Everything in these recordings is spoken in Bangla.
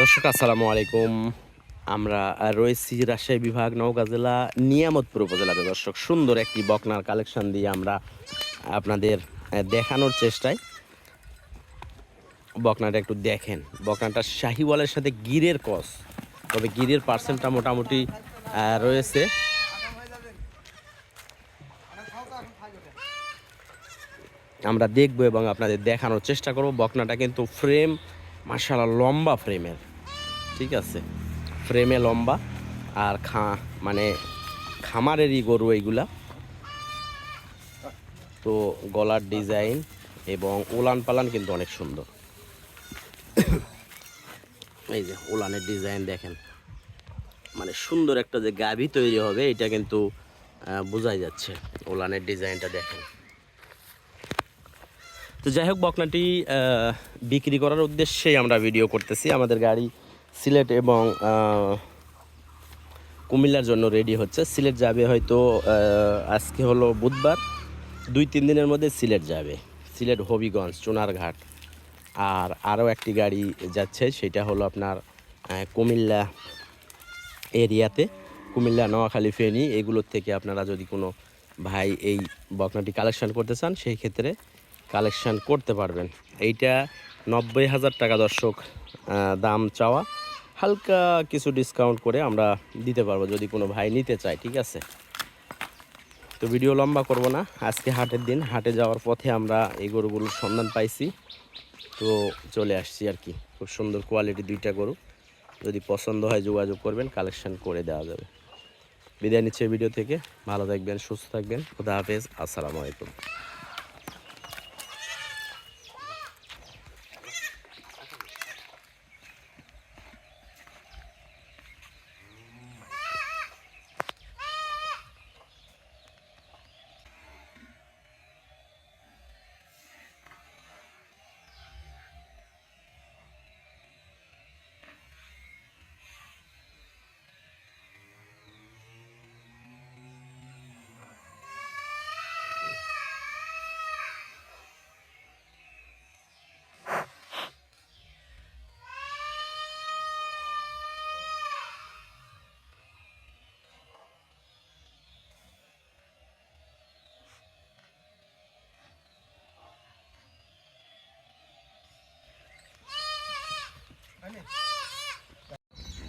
দর্শক, আসসালামু আলাইকুম। আমরা রয়েছি রাজশাহী বিভাগ, নওগাঁ জেলা, নিয়ামতপুর উপজেলাতে। দর্শক, সুন্দর একটি বকনার কালেকশন দিয়ে আমরা আপনাদের দেখানোর চেষ্টায় বকনাটা একটু দেখেন। বকনাটা শাহিওয়ালের সাথে গিরের কস তবে গিরের পার্সেন্টটা মোটামুটি রয়েছে। আমরা দেখব এবং আপনাদের দেখানোর চেষ্টা করব। বকনাটা কিন্তু ফ্রেম মার্শাল্লাহ লম্বা ফ্রেমের ঠিক আছে? ফ্রেমে লম্বা আর খা মানে খামারেরই গরু এইগুলা তো গলার ডিজাইন এবং উলান পালান কিন্তু অনেক সুন্দর। এই যে উলানের ডিজাইন দেখেন। মানে সুন্দর একটা যে গাভী তৈরি হবে, এটা কিন্তু বোঝাই যাচ্ছে। উলানের ডিজাইনটা দেখেন। তো যাই হোক, বকনাটি বিক্রি করার উদ্দেশ্যেই আমরা ভিডিও করতেছি। আমাদের গাড়ি সিলেট এবং কুমিল্লার জন্য রেডি হচ্ছে। সিলেট যাবে হয়তো আজকে হলো বুধবার। দুই, তিন দিনের মধ্যে সিলেট যাবে। সিলেট, হবিগঞ্জ চুনারঘাট আর আরও একটি গাড়ি যাচ্ছে, সেটা হলো আপনার কুমিল্লা এরিয়াতে। কুমিল্লা, নোয়াখালী, ফেনী, এগুলোর থেকে আপনারা যদি কোনো ভাই এই বকনাটি কালেকশন করতে চান, সেই ক্ষেত্রে কালেকশন করতে পারবেন। এইটা নব্বই হাজার টাকা দর্শক দাম চাওয়া। হালকা কিছু ডিসকাউন্ট করে আমরা দিতে পারব যদি কোনো ভাই নিতে চায়, ঠিক আছে? তো ভিডিও লম্বা করব না। আজকে হাটের দিন, হাটে যাওয়ার পথে আমরা এই গরুগুলোর সন্ধান পাইছি। তো চলে আসছি আর কি। খুব সুন্দর কোয়ালিটি দুইটা গরু। যদি পছন্দ হয় যোগাযোগ করবেন, কালেকশন করে দেওয়া যাবে। বিদায় নিচ্ছে ভিডিও থেকে। ভালো থাকবেন, সুস্থ থাকবেন। খুদা হাফেজ। আসসালামু আলাইকুম।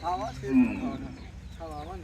사와 세 음. 사와만.